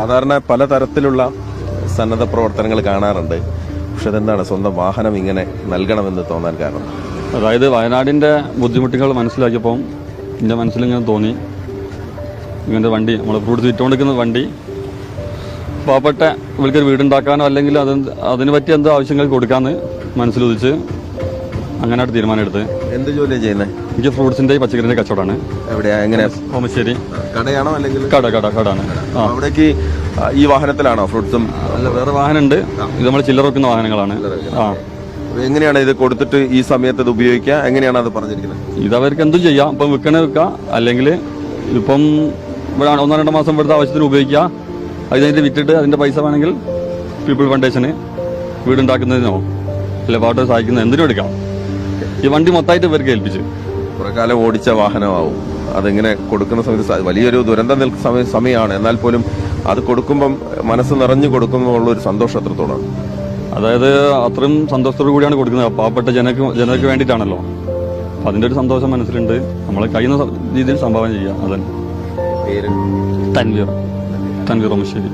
സാധാരണ പലതരത്തിലുള്ള സന്നദ്ധ പ്രവർത്തനങ്ങൾ കാണാറുണ്ട്. പക്ഷെ അതെന്താണ്? സ്വന്തം വാഹനം ഇങ്ങനെ നൽകണമെന്ന് തോന്നാൻ കാരണം. അതായത് വയനാടിന്റെ ബുദ്ധിമുട്ടുകൾ മനസ്സിലാക്കിയപ്പോൾ എന്റെ മനസ്സിലിങ്ങനെ തോന്നി. ഇങ്ങനത്തെ വണ്ടി നമ്മൾ ഫ്രൂട്ട്സ് വിറ്റുകൊണ്ടിരിക്കുന്ന വണ്ടി. പാവപ്പെട്ട ഇവർക്കൊരു വീടുണ്ടാക്കാനോ അല്ലെങ്കിൽ അത് അതിന് പറ്റിയ എന്തോ ആവശ്യങ്ങൾ കൊടുക്കാമെന്ന് മനസ്സിലുദിച്ച് അങ്ങനെ ഒരു തീരുമാനം എടുത്ത് എന്ത് ജോലിയാണ് ചെയ്യുന്നത് എനിക്ക് ഫ്രൂട്ട്സിന്റെ പച്ചക്കറിന്റെ കച്ചവടമാണ്. എവിടെയാ? എങ്ങനെ ഓമശ്ശേരി. കടയാണോ അല്ലെങ്കിൽ? കട കട കടാണ് അവിടേക്ക് ഈ വാഹനത്തിലാണോ ഫ്രൂട്ട്സും? അല്ല വേറെ വാഹനമുണ്ട്. ഇത് നമ്മൾ ചില്ലറ വെക്കുന്ന വാഹനങ്ങളാണ്. ആ. എങ്ങനെയാണ് ഇത് കൊടുത്തിട്ട് ഈ സമയത്ത് ഇത് ഉപയോഗിക്കുക? എങ്ങനെയാണ് അത് പറഞ്ഞിരിക്കുന്നത്? ഇത് അവർക്ക് എന്തും ചെയ്യാം. ഇപ്പം വിൽക്കണേ വിൽക്കാം. അല്ലെങ്കിൽ ഇപ്പം ഇവിടെ ഒന്നോ രണ്ടോ മാസം ഇവിടുത്തെ ആവശ്യത്തിന് ഉപയോഗിക്കുക. അത് കഴിഞ്ഞിട്ട് വിറ്റിട്ട് അതിന്റെ പൈസ വേണമെങ്കിൽ പീപ്പിൾ ഫൗണ്ടേഷന് വീടുണ്ടാക്കുന്നതിനോ അല്ലെ പാട്ട് സഹായിക്കുന്ന എന്തിനും എടുക്കാം. ഈ വണ്ടി മൊത്തമായിട്ട് ഇവർക്ക് ഏൽപ്പിച്ചു. കുറെ കാലം ഓടിച്ച വാഹനമാവും. അതിങ്ങനെ കൊടുക്കുന്ന സമയത്ത് വലിയൊരു ദുരന്തം നിൽക്കുന്ന സമയ സമയമാണ് എന്നാൽ പോലും അത് കൊടുക്കുമ്പം മനസ്സ് നിറഞ്ഞു കൊടുക്കുമ്പോൾ ഒരു സന്തോഷം എത്രത്തോളം അതായത് അത്രയും സന്തോഷത്തോടു കൂടിയാണ് കൊടുക്കുന്നത്. പാവപ്പെട്ട ജനക്ക് ജനതയ്ക്ക് വേണ്ടിയിട്ടാണല്ലോ. അപ്പം അതിന്റെ ഒരു സന്തോഷം മനസ്സിലുണ്ട്. നമ്മൾ കഴിയുന്ന രീതിയിൽ സംഭാവന ചെയ്യുക. അതന്നെ. തൻവീർ. തൻവീർ ഒമശ്ശേരി